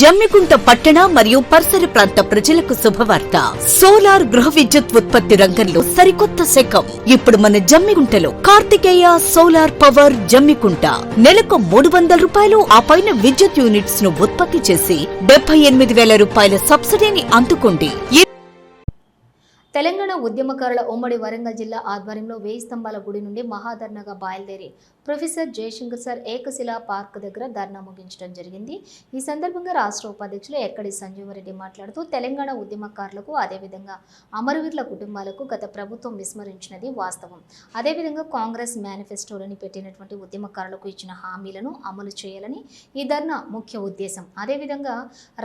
జమ్మికుంట పట్టణ మరియు పరిసర ప్రాంత ప్రజలకు శుభవార్త. సోలార్ గృహ విద్యుత్ ఉత్పత్తి రంగంలో సరికొత్త శకం. ఇప్పుడు మన జమ్మికుంటలో కార్తికేయ సోలార్ పవర్ జమ్మికుంట. నెలకు మూడు వందల రూపాయలు ఆ పైన విద్యుత్ యూనిట్స్ను ఉత్పత్తి చేసి డెబ్బై ఎనిమిది వేల రూపాయల సబ్సిడీని అందుకోండి. తెలంగాణ ఉద్యమకారుల ఉమ్మడి వరంగల్ జిల్లా ఆధ్వర్యంలో వేయి స్తంభాల గుడి నుండి మహాధర్నాగా బయలుదేరి professor Jayashankar sir Ekashila park దగ్గర ధర్నా ముగించడం జరిగింది. ఈ సందర్భంగా రాష్ట్ర ఉపాధ్యక్షులు ఎక్కడి సంజీవరెడ్డి మాట్లాడుతూ తెలంగాణ ఉద్యమకారులకు అదేవిధంగా అమరవీరుల కుటుంబాలకు గత ప్రభుత్వం విస్మరించినది వాస్తవం. అదేవిధంగా కాంగ్రెస్ మేనిఫెస్టోలోని పెట్టినటువంటి ఉద్యమకారులకు ఇచ్చిన హామీలను అమలు చేయాలని ఈ ధర్నా ముఖ్య ఉద్దేశం. అదేవిధంగా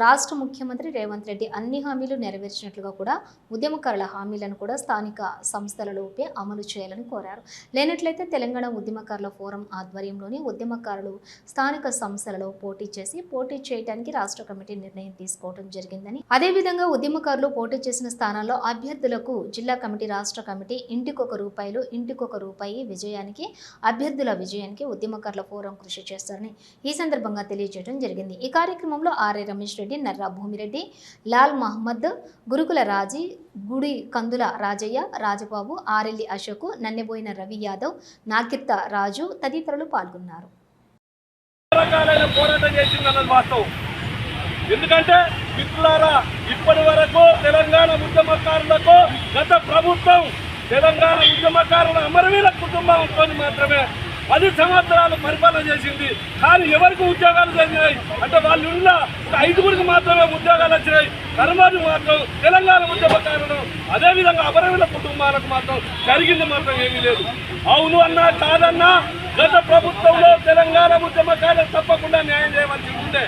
రాష్ట్ర ముఖ్యమంత్రి రేవంత్ రెడ్డి అన్ని హామీలు నెరవేర్చినట్లుగా కూడా ఉద్యమకారుల హామీలను కూడా స్థానిక సంస్థలలోపే అమలు చేయాలని కోరారు. లేనట్లయితే తెలంగాణ ఉద్యమకారుల ఫోరం ఆధ్వర్యంలోని ఉద్యమకారులు స్థానిక సంస్థలలో పోటీ చేసి పోటీ చేయడానికి రాష్ట్ర కమిటీ నిర్ణయం తీసుకోవడం జరిగిందని. అదేవిధంగా ఉద్యమకారులు పోటీ చేసిన స్థానాల్లో అభ్యర్థులకు జిల్లా కమిటీ రాష్ట్ర కమిటీ ఇంటికొక రూపాయలు ఇంటికొక రూపాయి విజయానికి అభ్యర్థుల విజయానికి ఉద్యమకారుల ఫోరం కృషి చేస్తారని ఈ సందర్భంగా తెలియజేయడం జరిగింది. ఈ కార్యక్రమంలో ఆర్ఏ రమేష్ రెడ్డి నర్రా భూమిరెడ్డి లాల్ మహమ్మద్ గురుకుల రాజీ గుడి కందుల రాజయ్య రాజబాబు ఆరెల్లి అశోక్ నన్నెబోయిన రవి యాదవ్ నాకిర్త రాజు తదితరులు పాల్గొన్నారు. ఎందుకంటే మిత్రులారా ఇప్పటి వరకు తెలంగాణ ఉద్యమకారులకు గత ప్రభుత్వం తెలంగాణ ఉద్యమకారుల అమరవీర కుటుంబంతో మాత్రమే పది సంవత్సరాలు పరిపాలన చేసింది. కానీ ఎవరికి ఉద్యోగాలు జరిగినాయి? అంటే వాళ్ళు ఉన్న ఒక ఐదుగురికి మాత్రమే ఉద్యోగాలు వచ్చినాయి. కర్మాది మాత్రం తెలంగాణ ఉద్యమకారులు అదేవిధంగా అమరవీర కుటుంబాలకు మాత్రం జరిగింది మాత్రం ఏమీ లేదు. అవును అన్నా కాదన్నా గత ప్రభుత్వంలో తెలంగాణ ఉద్యమకారులు తప్పకుండా న్యాయం చేయవలసి ఉండే.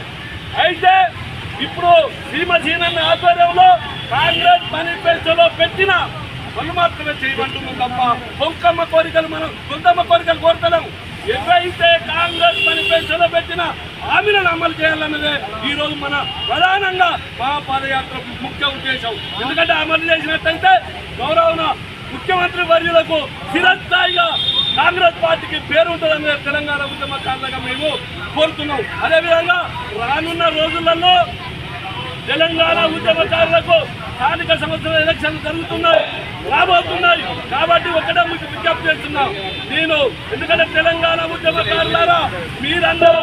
అయితే ఇప్పుడు సీమసీనన్న ఆధ్వర్యంలో కాంగ్రెస్ మేనిఫెస్టోలో పెట్టిన పనులు మాత్రమే చేయమంటున్నాం తప్ప కొంకమ్మ కోరికలు మనం కొంతమ్మ కోరికలు కోరుతున్నాం ఎవరైతే కాంగ్రెస్ మేనిఫెస్టో ఇచ్చిన హామీలను అమలు చేయాలన్నదే ఈ రోజు మన ప్రధానంగా మా పాదయాత్ర ముఖ్య ఉద్దేశం. ఎందుకంటే అమలు చేసినట్టయితే గౌరవన ముఖ్యమంత్రి వర్యులకు చిరస్థాయిగా కాంగ్రెస్ పార్టీకి పేరు ఉంటుందనే తెలంగాణ ఉద్యమకారులుగా మేము కోరుతున్నాం. అదేవిధంగా రానున్న రోజులలో తెలంగాణ ఉద్యమకారులకు స్థానిక సంవత్సరం ఎలక్షన్లు జరుగుతున్నాయి రాబోతున్నాయి. కాబట్టి ఒకటే విజ్ఞప్తి చేస్తున్నాం. నేను ఎందుకంటే తెలంగాణ ఉద్యమకారులారా మీరందరూ